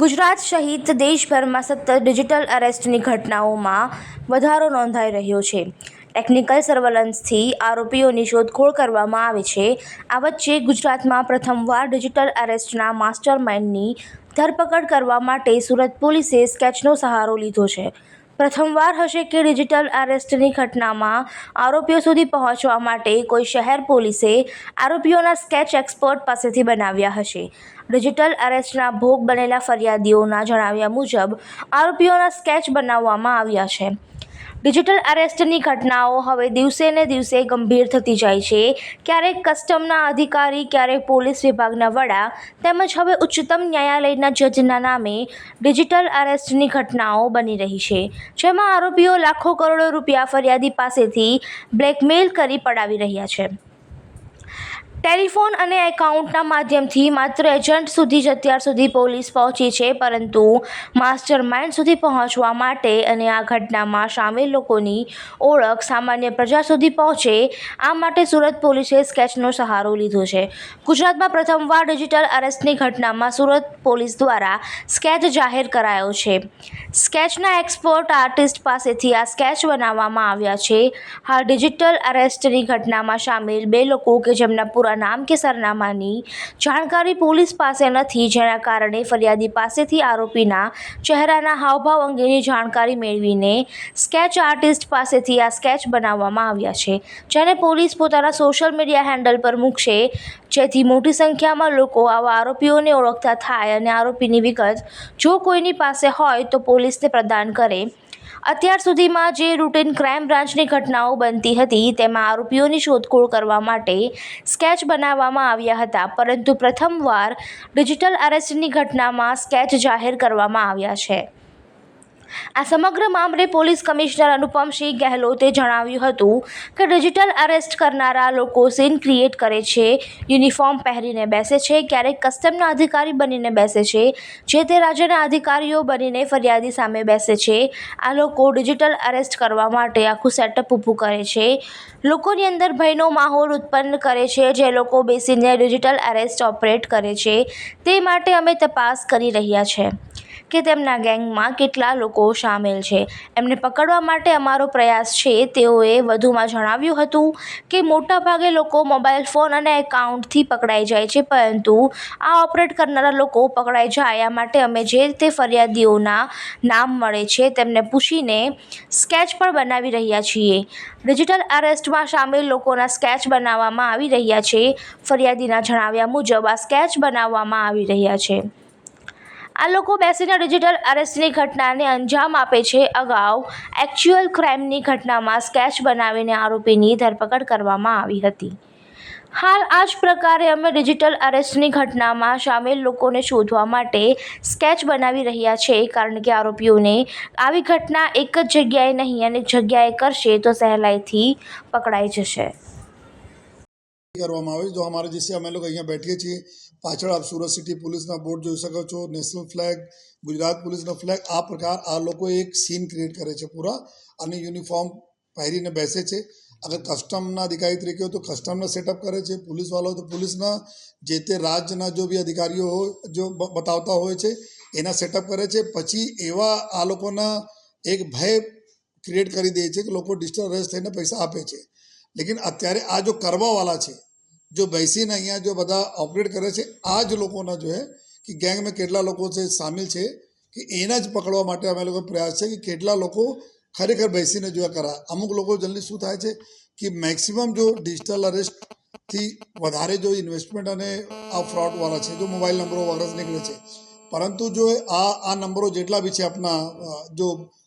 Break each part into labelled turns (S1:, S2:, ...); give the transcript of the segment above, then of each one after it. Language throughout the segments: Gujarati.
S1: ગુજરાત સહિત દેશભરમાં સતત ડિજિટલ અરેસ્ટની ઘટનાઓમાં વધારો નોંધાઈ રહ્યો છે. ટેકનિકલ સર્વેલન્સથી આરોપીઓની શોધખોળ કરવામાં આવે છે. આ વચ્ચે ગુજરાતમાં પ્રથમવાર ડિજિટલ અરેસ્ટના માસ્ટર માઇન્ડની ધરપકડ કરવા માટે સુરત પોલીસે સ્કેચનો સહારો લીધો છે. પ્રથમવાર હશે કે ડિજિટલ અરેસ્ટની ઘટનામાં આરોપીઓ સુધી પહોંચવા માટે કોઈ શહેર પોલીસે આરોપીઓના સ્કેચ એક્સપર્ટ પાસેથી બનાવ્યા હશે. ડિજિટલ અરેસ્ટના ભોગ બનેલા ફરિયાદીઓના જણાવ્યા મુજબ, આરોપીઓના સ્કેચ બનાવવામાં આવ્યા છે. ડિજિટલ અરેસ્ટની ઘટનાઓ હવે દિવસે ને દિવસે ગંભીર થતી જાય છે. ક્યારેક કસ્ટમના અધિકારી, ક્યારેક પોલીસ વિભાગના વડા તેમજ હવે ઉચ્ચતમ ન્યાયાલયના જજના નામે ડિજિટલ અરેસ્ટની ઘટનાઓ બની રહી છે, જેમાં આરોપીઓ લાખો કરોડો રૂપિયા ફરિયાદી પાસેથી બ્લેકમેલ કરી પડાવી રહ્યા છે. ટેલિફોન અને એકાઉન્ટના માધ્યમથી માત્ર એજન્ટ સુધી જ અત્યાર સુધી પોલીસ પહોંચી છે, પરંતુ માસ્ટર માઇન્ડ સુધી પહોંચવા માટે અને આ ઘટનામાં સામેલ લોકોની ઓળખ સામાન્ય પ્રજા સુધી પહોંચે, આ માટે સુરત પોલીસે સ્કેચનો સહારો લીધો છે. ગુજરાતમાં પ્રથમવાર ડિજિટલ અરેસ્ટની ઘટનામાં સુરત પોલીસ દ્વારા સ્કેચ જાહેર કરાયો છે. સ્કેચના એક્સપર્ટ આર્ટિસ્ટ પાસેથી આ સ્કેચ બનાવવામાં આવ્યા છે. હાલ ડિજિટલ અરેસ્ટની ઘટનામાં સામેલ બે લોકો કે જેમના પૂરા નામ કે સરનામાની જાણકારી પોલીસ પાસે નથી, જેના કારણે ફરિયાદી પાસેથી આરોપીના ચહેરાના હાવભાવ અંગેની જાણકારી મેળવીને સ્કેચ આર્ટિસ્ટ પાસેથી આ સ્કેચ બનાવવામાં આવ્યા છે, જેને પોલીસ પોતાના સોશિયલ મીડિયા હેન્ડલ પર મૂકશે. જેથી મોટી સંખ્યામાં લોકો આવા આરોપીઓને ઓળખતા થાય અને આરોપીની વિગત જો કોઈની પાસે હોય તો પોલીસને પ્રદાન કરે. અત્યાર સુધીમાં જે રૂટીન ક્રાઇમ બ્રાન્ચની ઘટનાઓ બનતી હતી, તેમાં આરોપીઓની શોધખોળ કરવા માટે સ્કેચ બનાવવામાં આવ્યા હતા. પરંતુ પ્રથમવાર ડિજિટલ અરેસ્ટની ઘટનામાં સ્કેચ જાહેર કરવામાં આવ્યા છે. આ સમગ્ર મામલે પોલીસ કમિશનર અનુપમસિંહ ગેહલોતે જણાવ્યું હતું કે ડિજિટલ અરેસ્ટ કરનારા લોકો સીન ક્રિએટ કરે છે, યુનિફોર્મ પહેરીને બેસે છે, ક્યારેક કસ્ટમના અધિકારી બનીને બેસે છે, જે તે રાજ્યના અધિકારીઓ બનીને ફરિયાદી સામે બેસે છે. આ લોકો ડિજિટલ અરેસ્ટ કરવા માટે આખું સેટઅપ ઊભું કરે છે. લોકોની અંદર ભયનો માહોલ ઉત્પન્ન કરે છે જે લોકો બેસીને ડિજિટલ અરેસ્ટ ઓપરેટ કરે છે. તે માટે અમે તપાસ કરી રહ્યા છે. કે તેમના ગેંગમાં કેટલા લોકો સામેલ છે. એમને પકડવા માટે અમારો પ્રયાસ છે, તેઓએ વધુમાં જણાવ્યું હતું કે મોટાભાગે લોકો મોબાઈલ ફોન અને એકાઉન્ટથી પકડાઈ જાય છે, પરંતુ આ ઓપરેટ કરનારા લોકો પકડાઈ જાય, આ માટે અમે જે તે ફરિયાદીઓના નામ મળે છે, તેમને પૂછીને સ્કેચ પણ બનાવી રહ્યા છીએ. ડિજિટલ અરેસ્ટમાં સામેલ લોકોના સ્કેચ બનાવવામાં આવી રહ્યા છે. ફરિયાદીના જણાવ્યા મુજબ આ સ્કેચ બનાવવામાં આવી રહ્યા છે. આ લોકો બેસીને ડિજિટલ અરેસ્ટની ઘટનાને અંજામ આપે છે. અગાઉ એકચ્યુઅલ ક્રાઇમની ઘટનામાં સ્કેચ બનાવીને આરોપીની ધરપકડ કરવામાં આવી હતી. હાલ આ જ પ્રકારે અમે ડિજિટલ અરેસ્ટની ઘટનામાં સામેલ લોકોને શોધવા માટે સ્કેચ બનાવી રહ્યા છે કારણ કે આરોપીઓને આવી ઘટના એક જ જગ્યાએ નહીં અને જગ્યાએ કરશે તો સહેલાઈથી પકડાઈ જશે.
S2: કરવામાં આવે જો અમારે જે છે, અમે લોકો અહીંયા બેઠીએ છીએ. પાછળ આપ સુરત સિટી પોલીસના બોર્ડ જોઈ શકો છો. નેશનલ ફ્લેગ, ગુજરાત પોલીસનો ફ્લેગ. આ પ્રકાર આ લોકો એક સીન ક્રિએટ કરે છે પૂરા અને યુનિફોર્મ પહેરીને બેસે છે. અગર કસ્ટમના અધિકારી તરીકે હોય તો કસ્ટમના સેટઅપ કરે છે. પોલીસવાળો તો પોલીસના જે તે રાજ્યના જો બી અધિકારીઓ હોય, જો બતાવતા હોય છે, એના સેટઅપ કરે છે. પછી એવા આ લોકોના એક ભય ક્રિએટ કરી દે છે કે લોકો અરેસ્ટ થઈને પૈસા આપે છે. લેકિન અત્યારે આ જો કરવાવાળા છે, જો બેસીને અહીંયા જો બધા ઓપરેટ કરે છે, આ જ લોકોના જો કે ગેંગમાં કેટલા લોકો છે સામેલ છે, કે એના જ પકડવા માટે અમે લોકો પ્રયાસ છે કે કેટલા લોકો ખરેખર બેસીને જોયા કરા. અમુક લોકો જલ્દી શું થાય છે કે મેક્સિમમ જો ડિજિટલ અરેસ્ટથી વધારે જો ઇન્વેસ્ટમેન્ટ અને આ ફ્રોડવાળા છે, જો મોબાઈલ નંબરો વગેરે નીકળે છે. પરંતુ જો આ આ નંબરો જેટલા બી છે આપણા જો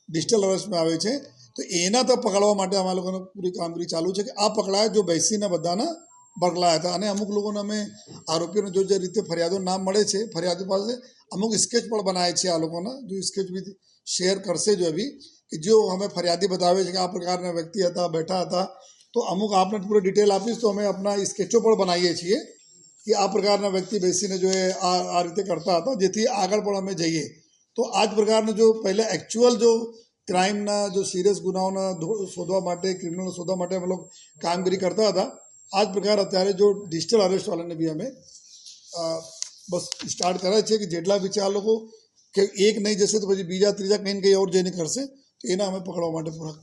S2: ડિજિટલ અરેસ્ટમાં આવે છે તો એના તો પકડવા માટે અમારા લોકોને પૂરી કામગીરી ચાલુ છે કે આ પકડાયા જો બેસીને બધાના પકડાયા હતા. અને અમુક લોકોને અમે આરોપીઓને જો જે રીતે ફરિયાદો નામ મળે છે, ફરિયાદો પાસે અમુક સ્કેચ પણ બનાવે છે આ લોકોના. જો સ્કેચ બી શેર કરશે જો અભી કે જો અમે ફરિયાદી બતાવે છે કે આ પ્રકારના વ્યક્તિ હતા, બેઠા હતા, તો અમુક આપને પૂરી ડિટેલ આપીશ તો અમે આપણા સ્કેચો પણ બનાવીએ છીએ કે આ પ્રકારના વ્યક્તિ બેસીને જો એ આ આ રીતે કરતા હતા. જેથી આગળ પણ અમે જઈએ. તો આ જ પ્રકારનું જો પહેલાં એકચ્યુઅલ જો ક્રાઇમના જો સિરિયસ ગુનાઓના શોધવા માટે ક્રિમિનલ શોધવા માટે અમે લોકો કામગીરી કરતા હતા. આ જ પ્રકાર અત્યારે જો ડિજિટલ અરેસ્ટવાળાને બી અમે બસ સ્ટાર્ટ કરે છે કે જેટલા બી છે આ લોકો, કે એક નહીં જશે તો પછી બીજા ત્રીજા કંઈ ને કંઈ ઓર જઈને કરશે, તો એના અમે પકડવા માટે પૂરા